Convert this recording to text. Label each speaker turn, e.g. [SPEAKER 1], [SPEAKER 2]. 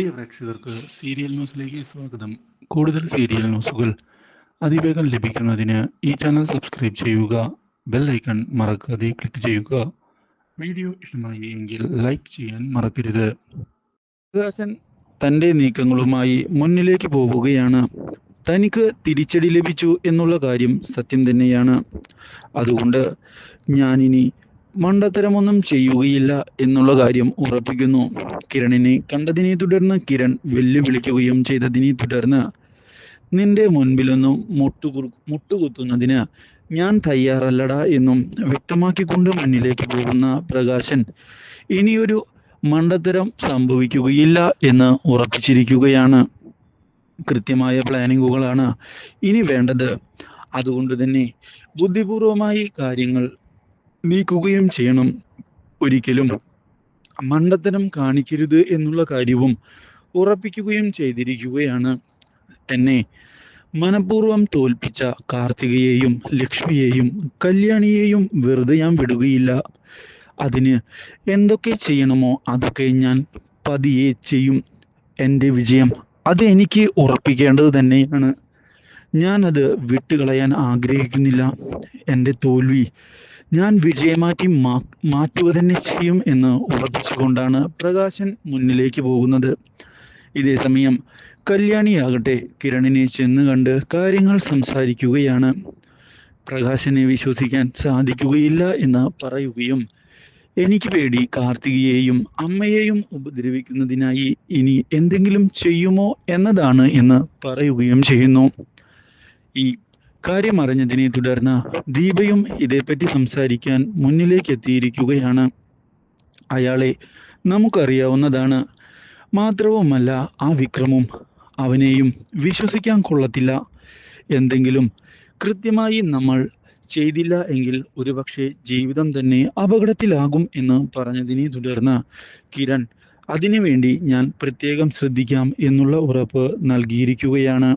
[SPEAKER 1] പ്രിയ പ്രേക്ഷകർക്ക് സീരിയൽ ന്യൂസിലേക്ക് സ്വാഗതം. കൂടുതൽ സീരിയൽ ന്യൂസുകൾ അതിവേഗം ലഭിക്കുന്നതിന് ഈ ചാനൽ സബ്സ്ക്രൈബ് ചെയ്യുക ബെൽ ഐക്കൺ മറക്കാതെ ക്ലിക്ക് ചെയ്യുക. വീഡിയോ ഇഷ്ടമായി എങ്കിൽ ലൈക്ക് ചെയ്യാൻ മറക്കരുത്. പ്രകാശൻ തന്റെ നീക്കങ്ങളുമായി മുന്നിലേക്ക് പോവുകയാണ്. തനിക്ക് തിരിച്ചടി ലഭിച്ചു എന്നുള്ള കാര്യം സത്യം തന്നെയാണ്. അതുകൊണ്ട് ഞാനിനി മണ്ടത്തരമൊന്നും ചെയ്യുകയില്ല എന്നുള്ള കാര്യം ഉറപ്പിക്കുന്നു. കിരണിനെ കണ്ടതിനെ തുടർന്ന് കിരൺ വെല്ലുവിളിക്കുകയും ചെയ്തതിനെ തുടർന്ന് നിന്റെ മുൻപിലൊന്നും മുട്ടുകു മുട്ടുകുത്തുന്നതിന് ഞാൻ തയ്യാറല്ലടാ എന്നും വ്യക്തമാക്കിക്കൊണ്ട് മുന്നിലേക്ക് പോകുന്ന പ്രകാശൻ ഇനിയൊരു മണ്ടത്തരം സംഭവിക്കുകയില്ല എന്ന് ഉറപ്പിച്ചിരിക്കുകയാണ്. കൃത്യമായ പ്ലാനിങ്ങുകളാണ് ഇനി വേണ്ടത്. അതുകൊണ്ട് തന്നെ ബുദ്ധിപൂർവമായി കാര്യങ്ങൾ നീക്കുകയും ചെയ്യണം ഒരിക്കലും. മണ്ടത്തരം കാണിക്കരുത് എന്നുള്ള കാര്യവും ഉറപ്പിക്കുകയും ചെയ്തിരിക്കുകയാണ്. എന്നെ മനപൂർവം തോൽപ്പിച്ച കാർത്തികയെയും ലക്ഷ്മിയെയും കല്യാണിയെയും വെറുതെ ഞാൻ വിടുകയില്ല. അതിന് എന്തൊക്കെ ചെയ്യണമോ അതൊക്കെ ഞാൻ പതിയെ ചെയ്യും. എന്റെ വിജയം അത് എനിക്ക് ഉറപ്പിക്കേണ്ടത് തന്നെയാണ്. ഞാൻ അത് വിട്ടുകളയാൻ ആഗ്രഹിക്കുന്നില്ല. എന്റെ തോൽവി ഞാൻ വിജയമാറ്റി മാ മാറ്റുക തന്നെ ചെയ്യും എന്ന് ഉറപ്പിച്ചുകൊണ്ടാണ് പ്രകാശൻ മുന്നിലേക്ക് പോകുന്നത്. ഇതേ സമയം കല്യാണിയാകട്ടെ കിരണിനെ ചെന്ന് കണ്ട് കാര്യങ്ങൾ സംസാരിക്കുകയാണ്. പ്രകാശനെ വിശ്വസിക്കാൻ സാധിക്കുകയില്ല എന്ന് പറയുകയും എനിക്ക് പേടി കാർത്തികയെയും അമ്മയെയും ഉപദ്രവിക്കുന്നതിനായി ഇനി എന്തെങ്കിലും ചെയ്യുമോ എന്നതാണ് എന്ന് പറയുകയും ചെയ്യുന്നു. ഈ കാര്യം അറിഞ്ഞതിനെ തുടർന്ന് ദീപയും ഇതേപ്പറ്റി സംസാരിക്കാൻ മുന്നിലേക്ക് എത്തിയിരിക്കുകയാണ് അയാളെ നമുക്കറിയാവുന്നതാണ്. മാത്രവുമല്ല ആ വിക്രമും അവനെയും വിശ്വസിക്കാൻ കൊള്ളത്തില്ല. എന്തെങ്കിലും കൃത്യമായി നമ്മൾ ചെയ്തില്ല എങ്കിൽ ഒരുപക്ഷെ ജീവിതം തന്നെ അപകടത്തിലാകും എന്ന് പറഞ്ഞതിനെ തുടർന്ന് കിരൺ അതിനുവേണ്ടി ഞാൻ പ്രത്യേകം ശ്രദ്ധിക്കാം എന്നുള്ള ഉറപ്പ് നൽകിയിരിക്കുകയാണ്.